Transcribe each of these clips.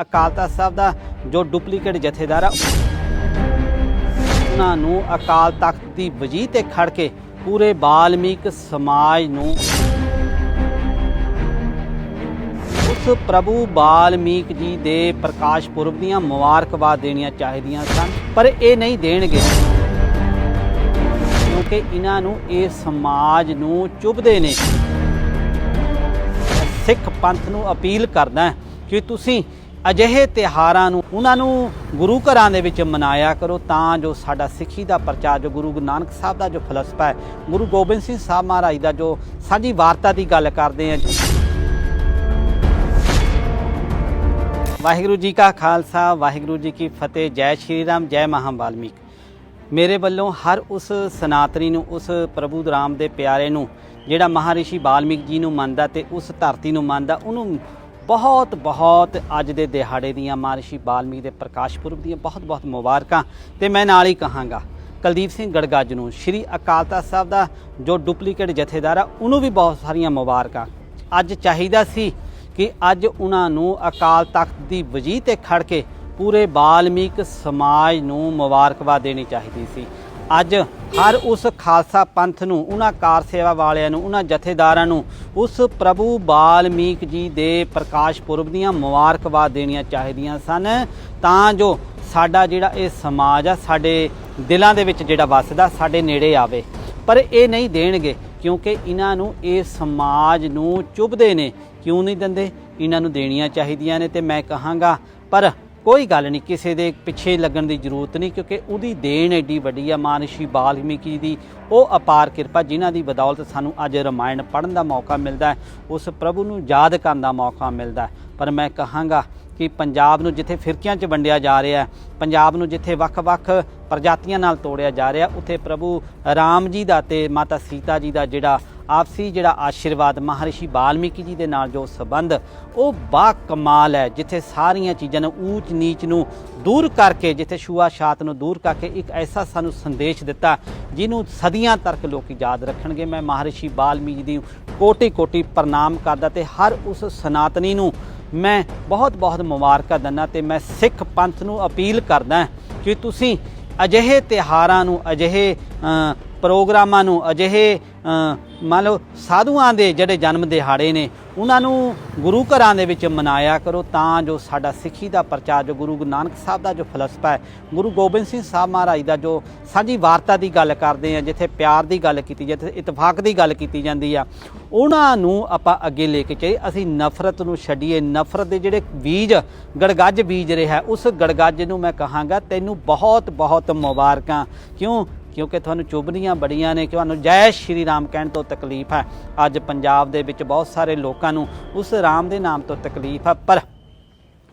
ਅਕਾਲ ਤਖਤ ਸਾਹਿਬ ਦਾ ਜੋ ਡੁਪਲੀਕੇਟ ਜਥੇਦਾਰ ਆ, ਉਹਨਾਂ ਨੂੰ ਅਕਾਲ ਤਖਤ ਦੀ ਵਜੀਹ ਤੇ ਖੜ ਕੇ ਪੂਰੇ ਬਾਲਮੀਕ ਸਮਾਜ ਨੂੰ ਉਸ ਪ੍ਰਭੂ ਬਾਲਮੀਕ ਜੀ ਦੇ ਪ੍ਰਕਾਸ਼ ਪੁਰਬ ਦੀਆਂ ਮੁਬਾਰਕਬਾਦ ਦੇਣੀਆਂ ਚਾਹੀਦੀਆਂ ਸਨ, ਪਰ ਇਹ ਨਹੀਂ ਦੇਣਗੇ, ਕਿਉਂਕਿ ਇਹਨਾਂ ਨੂੰ ਇਹ ਸਮਾਜ ਨੂੰ ਚੁਭਦੇ ਨੇ। ਸਿੱਖ ਪੰਥ ਨੂੰ ਅਪੀਲ ਕਰਦਾ ਕਿ ਤੁਸੀਂ ਅਜਿਹੇ ਤਿਹਾਰਾਂ ਨੂੰ, ਉਹਨਾਂ ਨੂੰ ਗੁਰੂ ਘਰਾਂ ਦੇ ਵਿੱਚ ਮਨਾਇਆ ਕਰੋ ਤਾਂ ਜੋ ਸਾਡਾ ਸਿੱਖੀ ਦਾ ਪ੍ਰਚਾਰ, ਜੋ ਗੁਰੂ ਨਾਨਕ ਸਾਹਿਬ ਦਾ ਜੋ ਫਲਸਫਾ ਹੈ, ਗੁਰੂ ਗੋਬਿੰਦ ਸਿੰਘ ਸਾਹਿਬ ਮਹਾਰਾਜ ਦਾ ਜੋ ਸਾਂਝੀ ਵਾਰਤਾ ਦੀ ਗੱਲ ਕਰਦੇ ਆ ਵਾਹਿਗੁਰੂ ਜੀ ਕਾ ਖਾਲਸਾ, ਵਾਹਿਗੁਰੂ ਜੀ ਕੀ ਫਤਿਹ, ਜੈ ਸ਼੍ਰੀ ਰਾਮ, ਜੈ ਮਹਾਂ ਵਾਲਮੀਕ ਮੇਰੇ ਵੱਲੋਂ ਹਰ ਉਸ ਸਨਾਤਨੀ ਨੂੰ, ਉਸ ਪ੍ਰਭੂ ਰਾਮ ਦੇ ਪਿਆਰੇ ਨੂੰ, ਜਿਹੜਾ ਮਹਾਰਿਸ਼ੀ ਵਾਲਮੀਕ ਜੀ ਨੂੰ ਮੰਨਦਾ ਤੇ ਉਸ ਧਰਤੀ ਨੂੰ ਮੰਨਦਾ, ਉਹਨੂੰ ਬਹੁਤ ਬਹੁਤ ਅੱਜ ਦੇ ਦਿਹਾੜੇ ਦੀਆਂ ਮਹਾਰਿਸ਼ੀ ਵਾਲਮੀਕ ਦੇ ਪ੍ਰਕਾਸ਼ ਪੁਰਬ ਦੀਆਂ ਬਹੁਤ ਬਹੁਤ ਮੁਬਾਰਕਾਂ ਤੇ ਮੈਂ ਨਾਲ ਹੀ ਕਹਾਂਗਾ, ਕੁਲਦੀਪ ਸਿੰਘ ਗੜਗੱਜ ਨੂੰ, ਸ਼੍ਰੀ ਅਕਾਲ ਤਖਤ ਸਾਹਿਬ ਦਾ ਜੋ ਡੁਪਲੀਕੇਟ ਜਥੇਦਾਰ ਆ, ਉਹਨੂੰ ਵੀ ਬਹੁਤ ਸਾਰੀਆਂ ਮੁਬਾਰਕਾਂ। ਅੱਜ ਚਾਹੀਦਾ ਸੀ ਕਿ ਅੱਜ ਉਹਨਾਂ ਨੂੰ ਅਕਾਲ ਤਖਤ ਦੀ ਵਜੀਹ ਤੇ ਖੜ ਕੇ ਪੂਰੇ ਬਾਲਮੀਕ ਸਮਾਜ ਨੂੰ ਮੁਬਾਰਕਬਾਦ ਦੇਣੀ ਚਾਹੀਦੀ ਸੀ। ਅੱਜ ਹਰ ਉਸ ਖਾਲਸਾ ਪੰਥ ਨੂੰ, ਉਹਨਾਂ ਕਾਰ ਸੇਵਾ ਵਾਲਿਆਂ ਨੂੰ, ਉਹਨਾਂ ਜਥੇਦਾਰਾਂ ਨੂੰ, ਉਸ ਪ੍ਰਭੂ ਬਾਲਮੀਕ ਜੀ ਦੇ ਪ੍ਰਕਾਸ਼ ਪੁਰਬ ਦੀਆਂ ਮੁਬਾਰਕਬਾਦ ਦੇਣੀਆਂ ਚਾਹੀਦੀਆਂ ਸਨ, ਤਾਂ ਜੋ ਸਾਡਾ ਜਿਹੜਾ ਇਹ ਸਮਾਜ ਆ, ਸਾਡੇ ਦਿਲਾਂ ਦੇ ਵਿੱਚ ਜਿਹੜਾ ਵੱਸਦਾ, ਸਾਡੇ ਨੇੜੇ ਆਵੇ। ਪਰ ਇਹ ਨਹੀਂ ਦੇਣਗੇ, ਕਿਉਂਕਿ ਇਹਨਾਂ ਨੂੰ ਇਹ ਸਮਾਜ ਨੂੰ ਚੁਭਦੇ ਨੇ। ਕਿਉਂ ਨਹੀਂ ਦਿੰਦੇ? ਇਹਨਾਂ ਨੂੰ ਦੇਣੀਆਂ ਚਾਹੀਦੀਆਂ ਨੇ ਤੇ ਮੈਂ ਕਹਾਂਗਾ, ਪਰ ਕੋਈ ਗੱਲ ਨਹੀਂ, ਕਿਸੇ ਦੇ ਪਿੱਛੇ ਲੱਗਣ ਦੀ ਜ਼ਰੂਰਤ ਨਹੀਂ, ਕਿਉਂਕਿ ਉਹਦੀ ਦੇਣ ਐਡੀ ਵੱਡੀ ਆ ਮਾਨਸ਼ੀ ਬਾਲਮੀਕੀ ਦੀ। ਉਹ ਅਪਾਰ ਕਿਰਪਾ ਜਿਨ੍ਹਾਂ ਦੀ ਬਦੌਲਤ ਸਾਨੂੰ ਅੱਜ ਰਮਾਇਣ ਪੜ੍ਹਨ ਦਾ ਮੌਕਾ ਮਿਲਦਾ ਹੈ, ਉਸ ਪ੍ਰਭੂ ਨੂੰ ਯਾਦ ਕਰਨ ਦਾ ਮੌਕਾ ਮਿਲਦਾ ਪਰ ਮੈਂ ਕਹਾਂਗਾ ਕਿ ਪੰਜਾਬ ਨੂੰ ਜਿੱਥੇ ਫਿਰਕਿਆਂ 'ਚ ਵੰਡਿਆ ਜਾ ਰਿਹਾ ਹੈ, ਪੰਜਾਬ ਨੂੰ ਜਿੱਥੇ ਵੱਖ-ਵੱਖ ਪ੍ਰਜਾਤੀਆਂ ਨਾਲ ਤੋੜਿਆ ਜਾ ਰਿਹਾ, ਉੱਥੇ ਪ੍ਰਭੂ ਰਾਮ ਜੀ ਦਾ ਤੇ ਮਾਤਾ ਸੀਤਾ ਜੀ ਦਾ ਜਿਹੜਾ ਆਪਸੀ ਜਿਹੜਾ ਆਸ਼ੀਰਵਾਦ ਮਹਾਰਿਸ਼ੀ ਵਾਲਮੀਕੀ ਜੀ ਦੇ ਨਾਲ ਜੋ ਸਬੰਧ, ਉਹ ਬਾ ਕਮਾਲ ਹੈ, ਜਿੱਥੇ ਸਾਰੀਆਂ ਚੀਜ਼ਾਂ ਨੂੰ ਊਚ ਨੀਚ ਨੂੰ ਦੂਰ ਕਰਕੇ, ਜਿੱਥੇ ਛੂਆ ਛਾਤ ਨੂੰ ਦੂਰ ਕਰਕੇ ਇੱਕ ਐਸਾ ਸਾਨੂੰ ਸੰਦੇਸ਼ ਦਿੱਤਾ, ਜਿਹਨੂੰ ਸਦੀਆਂ ਤੱਕ ਲੋਕ ਯਾਦ ਰੱਖਣਗੇ। ਮੈਂ ਮਹਾਰਿਸ਼ੀ ਵਾਲਮੀਕੀ ਦੀ ਕੋਟੀ ਕੋਟੀ ਪ੍ਰਣਾਮ ਕਰਦਾ ਤੇ ਹਰ ਉਸ ਸਨਾਤਨੀ ਨੂੰ ਮੈਂ ਬਹੁਤ ਬਹੁਤ ਮੁਬਾਰਕਾਂ ਦਿੰਦਾ ਤੇ ਮੈਂ ਸਿੱਖ ਪੰਥ ਨੂੰ ਅਪੀਲ ਕਰਦਾ ਕਿ ਤੁਸੀਂ ਅਜਿਹੇ ਤਿਹਾਰਾਂ ਨੂੰ ਅਜਿਹੇ ਪ੍ਰੋਗਰਾਮਾਂ ਨੂੰ ਅਜਿਹੇ ਅ, ਮੰਨ ਲਓ ਸਾਧੂਆਂ ਦੇ ਜਿਹੜੇ ਜਨਮ ਦਿਹਾੜੇ ਨੇ ਉਹਨਾਂ ਨੂੰ ਗੁਰੂ ਘਰਾਂ ਦੇ ਵਿੱਚ ਮਨਾਇਆ ਕਰੋ ਤਾਂ ਜੋ ਸਾਡਾ ਸਿੱਖੀ ਦਾ ਪ੍ਰਚਾਰ, ਜੋ ਗੁਰੂ ਨਾਨਕ ਸਾਹਿਬ ਦਾ ਜੋ ਫਲਸਫਾ ਹੈ, ਗੁਰੂ ਗੋਬਿੰਦ ਸਿੰਘ ਸਾਹਿਬ ਮਹਾਰਾਜ ਦਾ ਜੋ ਸਾਂਝੀ ਵਾਰਤਾ ਦੀ ਗੱਲ ਕਰਦੇ ਆ, ਜਿੱਥੇ ਪਿਆਰ ਦੀ ਗੱਲ ਕੀਤੀ, ਜਿੱਥੇ ਇਤਫਾਕ ਦੀ ਗੱਲ ਕੀਤੀ ਜਾਂਦੀ ਆ, ਉਹਨਾਂ ਨੂੰ ਆਪਾਂ ਅੱਗੇ ਲੈ ਕੇ ਚਾਹੀਏ ਅਸੀਂ ਨਫ਼ਰਤ ਨੂੰ ਛੱਡੀਏ। ਨਫ਼ਰਤ ਦੇ ਜਿਹੜੇ ਬੀਜ, ਗੜਗੱਜ ਬੀਜ ਰਿਹਾ, ਉਸ ਗੜਗੱਜ ਨੂੰ ਮੈਂ ਕਹਾਂਗਾ, ਤੈਨੂੰ ਬਹੁਤ ਬਹੁਤ ਮੁਬਾਰਕਾਂ। ਕਿਉਂ? ਕਿਉਂਕਿ ਤੁਹਾਨੂੰ ਚੁਭਦੀਆਂ ਬੜੀਆਂ ਨੇ ਕਿ ਤੁਹਾਨੂੰ ਜੈ ਸ਼੍ਰੀ ਰਾਮ ਕਹਿਣ ਤੋਂ ਤਕਲੀਫ ਹੈ। ਅੱਜ ਪੰਜਾਬ ਦੇ ਵਿੱਚ ਬਹੁਤ ਸਾਰੇ ਲੋਕਾਂ ਨੂੰ ਉਸ ਰਾਮ ਦੇ ਨਾਮ ਤੋਂ ਤਕਲੀਫ ਹੈ, ਪਰ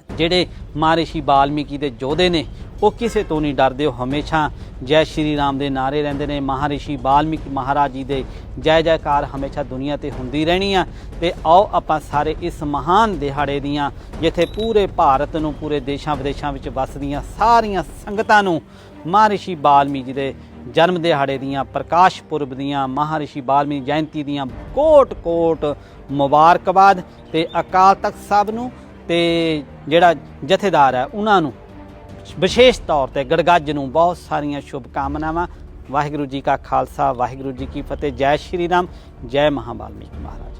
ਜਿਹੜੇ ਮਹਾਰਿਸ਼ੀ ਬਾਲਮੀਕੀ ਦੇ ਯੋਧੇ ਨੇ, ਉਹ ਕਿਸੇ ਤੋਂ ਨਹੀਂ ਡਰਦੇ, ਉਹ ਹਮੇਸ਼ਾ ਜੈ ਸ਼੍ਰੀ ਰਾਮ ਦੇ ਨਾਰੇ ਰਹਿੰਦੇ ਨੇ। ਮਹਾਰਿਸ਼ੀ ਬਾਲਮੀਕੀ ਮਹਾਰਾਜ ਜੀ ਦੇ ਜੈ ਜੈਕਾਰ ਹਮੇਸ਼ਾ ਦੁਨੀਆ ਤੇ ਹੁੰਦੀ ਰਹਿਣੀ ਆ। ਤੇ ਆਓ ਆਪਾਂ ਸਾਰੇ ਇਸ ਮਹਾਨ ਦਿਹਾੜੇ ਦੀਆਂ, ਜਿੱਥੇ ਪੂਰੇ ਭਾਰਤ ਨੂੰ, ਪੂਰੇ ਦੇਸ਼ਾਂ ਵਿਦੇਸ਼ਾਂ ਵਿੱਚ ਵੱਸਦੀਆਂ ਸਾਰੀਆਂ ਸੰਗਤਾਂ ਨੂੰ ਮਹਾਰਿਸ਼ੀ ਬਾਲਮੀਕੀ ਦੇ ਜਨਮ ਦਿਹਾੜੇ ਦੀਆਂ, ਪ੍ਰਕਾਸ਼ ਪੁਰਬ ਦੀਆਂ, ਮਹਾਰਿਸ਼ੀ ਬਾਲਮੀਕੀ ਜਯੰਤੀ ਦੀਆਂ ਕੋਟ ਕੋਟ ਮੁਬਾਰਕਬਾਦ ਤੇ ਅਕਾਲ ਤਖਤ ਸਾਹਿਬ ਨੂੰ ਤੇ ਜਿਹੜਾ ਜਥੇਦਾਰ ਹੈ, ਉਹਨਾਂ ਨੂੰ ਵਿਸ਼ੇਸ਼ ਤੌਰ ਤੇ ਗੜਗੱਜ ਨੂੰ ਬਹੁਤ ਸਾਰੀਆਂ ਸ਼ੁਭ ਕਾਮਨਾਵਾਂ ਵਾਹਿਗੁਰੂ ਜੀ ਕਾ ਖਾਲਸਾ, ਵਾਹਿਗੁਰੂ ਜੀ ਕੀ ਫਤਿਹ। ਜੈ ਸ਼੍ਰੀ ਰਾਮ, ਜੈ ਮਹਾਂ ਵਾਲਮੀਕ ਮਹਾਰਾਜ।